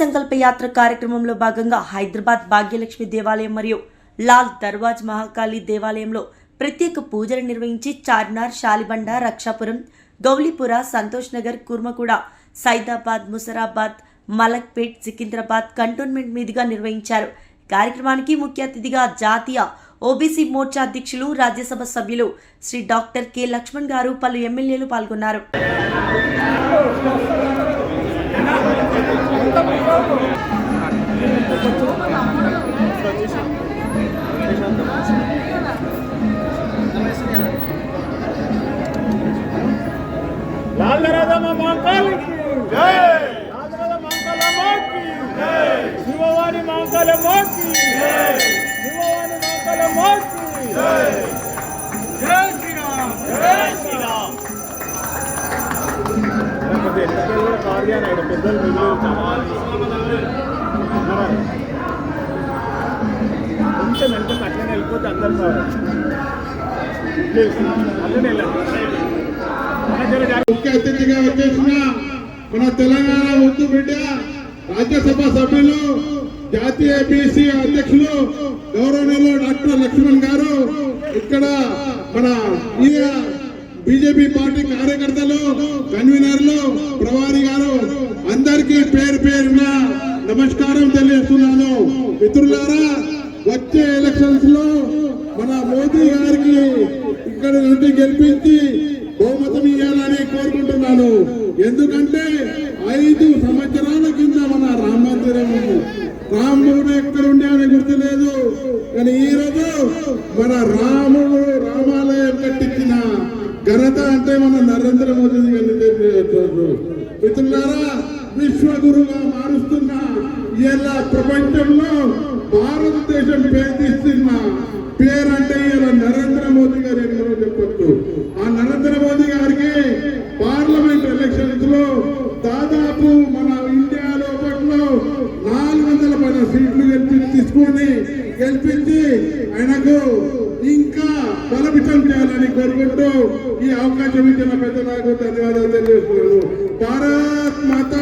సంకల్ప యాత్ర కార్యక్రమంలో భాగంగా హైదరాబాద్ భాగ్యలక్ష్మి దేవాలయం మరియు లాల్ దర్వాజ్ మహాకాళి దేవాలయంలో ప్రత్యేక పూజలు నిర్వహించి చార్మినార్ షాలిబండ రక్షాపురం గౌలీపుర సంతోష్ నగర్ కుర్మకూడ సైదాబాద్ ముసరాబాద్ మలక్పేట్ సికింద్రాబాద్ కంటోన్మెంట్ మీదుగా నిర్వహించారు. కార్యక్రమానికి ముఖ్య అతిథిగా జాతీయ ఓబీసీ మోర్చా అధ్యక్షులు రాజ్యసభ సభ్యులు శ్రీ డాక్టర్ కె లక్ష్మణ్ గారు పలు ఎమ్మెల్యేలు పాల్గొన్నారు. लाल दरवाजा महाकाल की जय लाल दरवाजा महाकाल अम्मा की जय शिववाणी महाकाल अम्मा की जय शिववाणी महाकाल अम्मा की जय जय కొంచెం వెనక అట్లనే వెళ్ళిపోతే అందరు ప్లీజ్ ముఖ్య అతిథిగా వచ్చేసిన మన తెలంగాణ ముద్దు బిడ్డ రాజ్యసభ సభ్యులు జాతీయ బీసీ అధ్యక్షులు గౌరవనీయులు డాక్టర్ లక్ష్మణ్ గారు ఇక్కడ మన బీజేపీ పార్టీ కార్యకర్తలు కన్వీనర్లు నమస్కారం తెలియజేస్తున్నాను. మిత్రులారా వచ్చే ఎలక్షన్స్లో మన మోదీ గారికి ఇక్కడ నుండి గెలిపించి బహుమతం ఇవ్వాలని కోరుకుంటున్నాను. ఎందుకంటే ఐదు సంవత్సరాల కింద మన రామ మందిరం రాముడు ఎక్కడ ఉండే అని గుర్తులేదు. కానీ ఈ రోజు మన రాముడు రామాలయం కట్టించిన ఘనత అంటే మన నరేంద్ర మోదీ గారిని మిత్రులారా విశ్వగురుగా మారుస్తున్న ఇలా ప్రపంచంలో భారతదేశం పేదిస్తున్న పేరంటే ఇలా నరేంద్ర మోదీ గారు ఎన్నో చెప్పొచ్చు ఆ నరేంద్ర మోదీ గారికి పార్లమెంట్ ఎలక్షన్స్లో దాదాపు మన ఇండియాలో పట్లో నాలుగు వందల పైన సీట్లు గెలిపి తీసుకొని గెలిపించి ఆయనకు ఇంకా బలపితం చేయాలని కోరుకుంటూ ఈ అవకాశం ఇచ్చిన పెద్ద నాకు ధన్యవాదాలు తెలియజేస్తున్నాను. భారత్ మాత